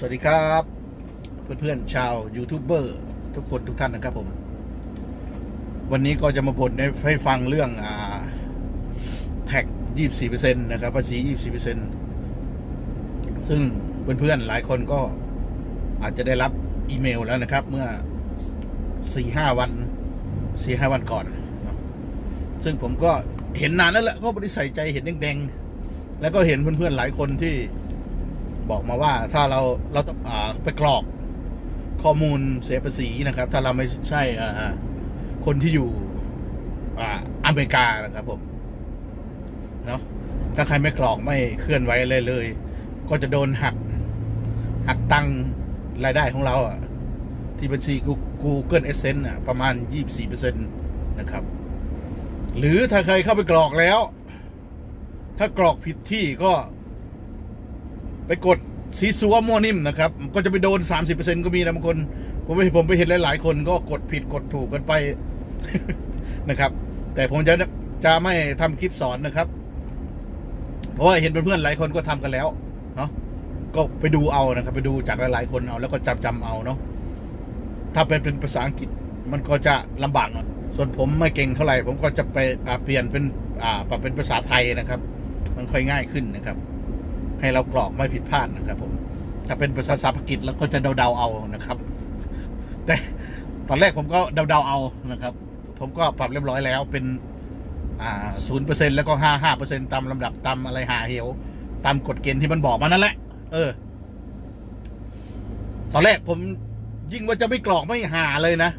สวัสดีครับ เพื่อนๆชาวยูทูบเบอร์ทุกคนทุกท่านนะครับผม วันนี้ก็จะมาบ่นให้ฟังเรื่องอ่าแท็ก24%นะครับภาษี24%ซึ่งเพื่อนๆหลายคนก็อาจจะได้รับอีเมลแล้วนะครับ เมื่อ4-5วัน4-5วันก่อน ซึ่งผมก็เห็นนานแล้วแหละก็ไม่ได้ใส่ใจเห็นแดงๆแล้วก็เห็นเพื่อนๆหลายคนที่ บอกมาว่าถ้าเราเราต้องไปกรอกข้อมูลเสียภาษีนะครับ ถ้าเราไม่ใช่คนที่อยู่ออเมริกานะครับผมเนาะถ้าใครไม่กรอกไม่เคลื่อนไหวอะไรเลย ก็จะโดนหัก หักตังค์รายได้ของเราอะ ที่บัญชี Google Adsense อะ ประมาณ 24%นะครับ หรือถ้าใครเข้าไปกรอกแล้ว ถ้ากรอกผิดที่ก็ ไปกดสีสัวมั่วนิ่มนะครับ ก็จะไปโดน 30%ก็มีนะบางคน ผมไปผมไปเห็นหลาย ๆ คนก็กดผิดกดถูกกันไปนะครับ แต่ผมจะจะไม่ทำคลิปสอนนะครับ เพราะว่าเห็นเพื่อนๆหลายคนก็ทำกันแล้วเนาะก็ไปดูเอานะครับ ไปดูจากหลายๆคนเอา แล้วก็จำจำเอาเนาะถ้าเป็นเป็นภาษาอังกฤษมันก็จะลำบากหน่อยส่วนผมไม่เก่งเท่าไหร่ ผมก็จะไปเปลี่ยนเป็นอ่าปรับเป็นภาษาไทยนะครับ มันค่อยง่ายขึ้นนะครับ ให้เรากรอกไม่ผิดพลาดนะครับผมถ้าเป็นภาษาสัพกิจเราก็จะเดาๆเอานะครับ แต่ตอนแรกผมก็เดาๆเอานะครับ ผมก็ปรับเรียบร้อยแล้วเป็นศูนย์เปอร์เซ็นต์แล้วก็ห้าห้าเปอร์เซ็นต์ตามลำดับตามอะไรหาเหวตามกฎเกณฑ์ที่มันบอกมานั่นแหละ เออ ตอนแรกผมยิ่งว่าจะไม่กรอกไม่หาเลยนะ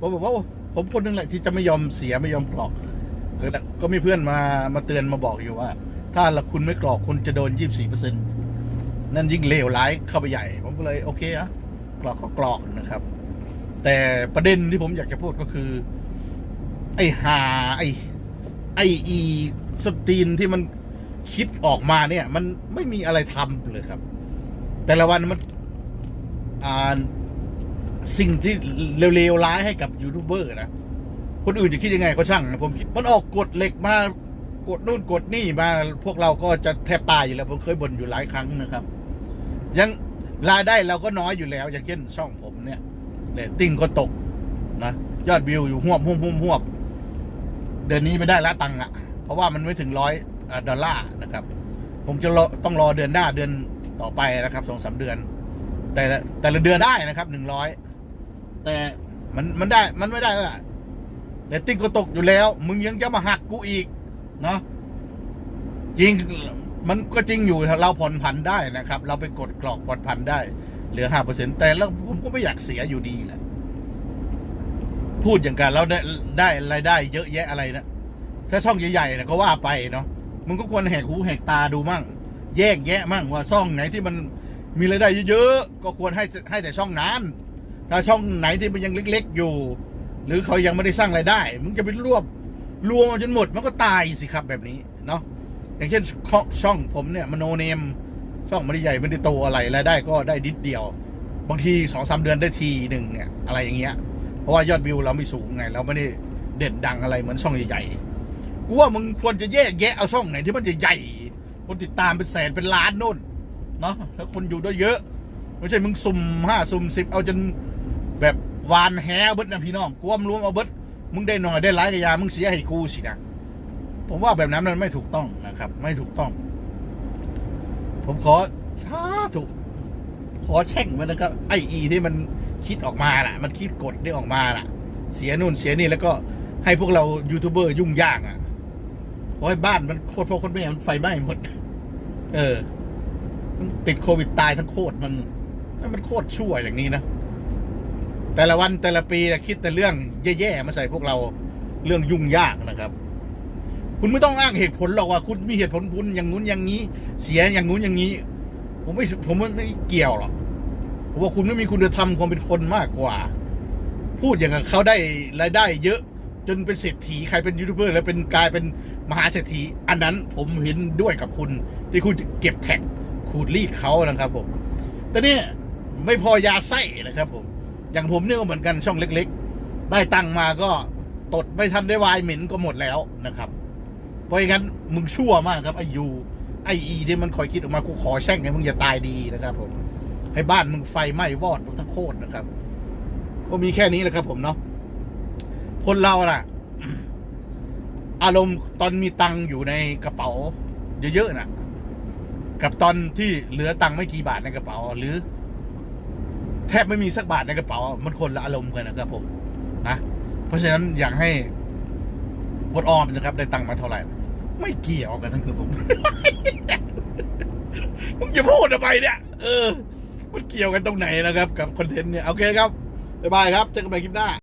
ผมบอกว่าผมคนหนึงแหละที่จะไม่ยอมเสียไม่ยอมกรอกก็มีเพื่อนมามาเตือนมาบอกอยู่ว่า ถ้าละคุณไม่กรอกคุณจะโดนยี่บสี่เปอร์เซ็นนั่นยิ่งเลวร้ายเข้าไปใหญ่ ผมก็เลยโอเคอะกรอกก็กรอกนะครับ แต่ประเด็นที่ผมอยากจะพูดก็คือ ไอ้หาไอ้ไออีสตีนที่มันคิดออกมาเนี่ย มันไม่มีอะไรทำเลยครับ แต่ละวันมันอ่าสิ่งที่เร็วๆร้ายให้กับยูทูบเบอร์นะคนอื่นจะคิดยังไงก็ช่างนะผมคิดมันออกกฎเหล็กมา กดนู่นกดนี่มาพวกเราก็จะแทบตายอยู่แล้วผมเคยบ่นอยู่หลายครั้งนะครับ ยังรายได้เราก็น้อยอยู่แล้ว อย่างเช่นช่องผมเนี่ยเรตติ้งก็ตกนะยอดวิวอยู่หวบหวบหวบหวบเดือนนี้ไม่ได้ละตังค์อะ เพราะว่ามันไม่ถึงร้อยดอลลาร์นะครับผมจะรอต้องรอเดือนหน้าเดือนต่อไปนะครับสองสามเดือน แต่แต่ละเดือนได้นะครับหนึ่งร้อยแต่มันมันได้มันไม่ได้แล้วล่ะเรตติ้งก็ตกอยู่แล้ว มึงยังจะมาหักกูอีก เนาะจริงมันก็จริงอยู่เราผ่อนผันได้นะครับ เราไปกดกรอกผ่อนผันได้ เหลือห้าเปอร์เซ็นแต่แล้วผมก็ไม่อยากเสียอยู่ดีแหละ พูดอย่างกันเราได้ได้รายได้เยอะแยะอะไรนะถ้าช่องใหญ่ๆนะก็ว่าไปเนาะมึงก็ควรแหกหูแหกตาดูมั่ง แยกแยะมั่งว่าช่องไหนที่มันมีรายได้เยอะๆก็ควรให้ให้แต่ช่องนั้นถ้าช่องไหนที่มันยังเล็ก ๆอยู่ หรือเขายังไม่ได้สร้างรายได้ มึงจะไปรวบ รวมาจนหมดมันก็ตายสิครับแบบนี้เนาะอย่างเช่นช่องผมเนี่ยมโนเนม ช่องไม่ได้ใหญ่ไม่ได้โตอะไรรายได้ก็ได้นิดเดียว บางทีสองสามเดือนได้ทีหนึ่งเนี่ยอะไรอย่างเงี้ยเพราะว่ายอดวิวเราไม่สูงไง เราไม่ได้เด่นดังอะไรเหมือนช่องใหญ่ๆกูว่ามึงควรจะแยกแยะเอาช่องไหนที่มันใหญ่ คนติดตามเป็นแสนเป็นล้านโน่นเนาะแล้วคนอยู่ด้วยเยอะไม่ใช่มึงสุ่มห้าสุ่มสิบเอาจนแบบวานแฮเบิดนะพี่น้องกวมรวมเอาเบิด มึงได้หน่อยได้หลายกระยา มึงเสียให้กูสินะ ผมว่าแบบนั้นมันไม่ถูกต้องนะครับ ไม่ถูกต้อง ผมขอสาธุขอแช่งมันนะครับไออีที่มันคิดออกมาน่ะ มันคิดกฎได้ออกมาน่ะ เสียนู่นเสียนี่แล้วก็ให้พวกเรายูทูบเบอร์ยุ่งยากอะขอให้บ้านมันโคตรพ่อโคตรแม่มันไฟไหม้หมด เออติดโควิดตายทั้งโคตรมันมันโคตรชั่วอย่างนี้นะ แต่ละวันแต่ละปีน่ะคิดแต่เรื่องแย่ๆมาใส่พวกเราเรื่องยุ่งยากนะครับ คุณไม่ต้องอ้างเหตุผลหรอกว่า คุณมีเหตุผลคุณอย่างงู้นอย่างนี้ เสียอย่างงู้นอย่างนี้ ผมไม่ผมไม่เกี่ยวหรอกผมว่าคุณไม่มีคุณธรรมความเป็นคนมากกว่า พูดอย่างกับเขาได้รายได้เยอะจนเป็นเศรษฐีใครเป็นยูทูบเบอร์แล้วเป็นกลายเป็นมหาเศรษฐี อันนั้นผมเห็นด้วยกับคุณ ที่คุณเก็บแท็กขูดรีดเขานะครับผมแต่เนี่ยไม่พอยาไส้นะครับผม อย่างผมเนี่ยก็เหมือนกันช่องเล็ก ๆ ได้ตังค์มาก็ตดไม่ทันได้วายเหม็นก็หมดแล้วนะครับ เพราะงั้นมึงชั่วมากครับไอยูไออีที่มันคอยคิดออกมากูขอแช่งไงมึงอย่าตายดีนะครับ ผม ให้บ้านมึงไฟไหม้วอดมึงทั้งโคตรนะครับ ก็มีแค่นี้แหละครับ ผมเนาะคนเราน่ะ อารมณ์ตอนมีตังค์อยู่ในกระเป๋า เยอะๆน่ะกับตอนที่เหลือตังค์ไม่กี่บาทในกระเป๋า หรือ แทบไม่มีสักบาทในกระเป๋า มันคนละอารมณ์กันนะครับผมนะเพราะฉะนั้นอยากให้วดออมนะครับ ได้ตังค์มาเท่าไหร่ ไม่เกี่ยวกันนั่นคือผมมึงจะพูดอะไรเนี่ย เออ มันเกี่ยวกันตรงไหนนะครับ กับคอนเทนต์เนี่ย โอเคครับบ๊ายบายครับเจอกันใหม่คลิปหน้า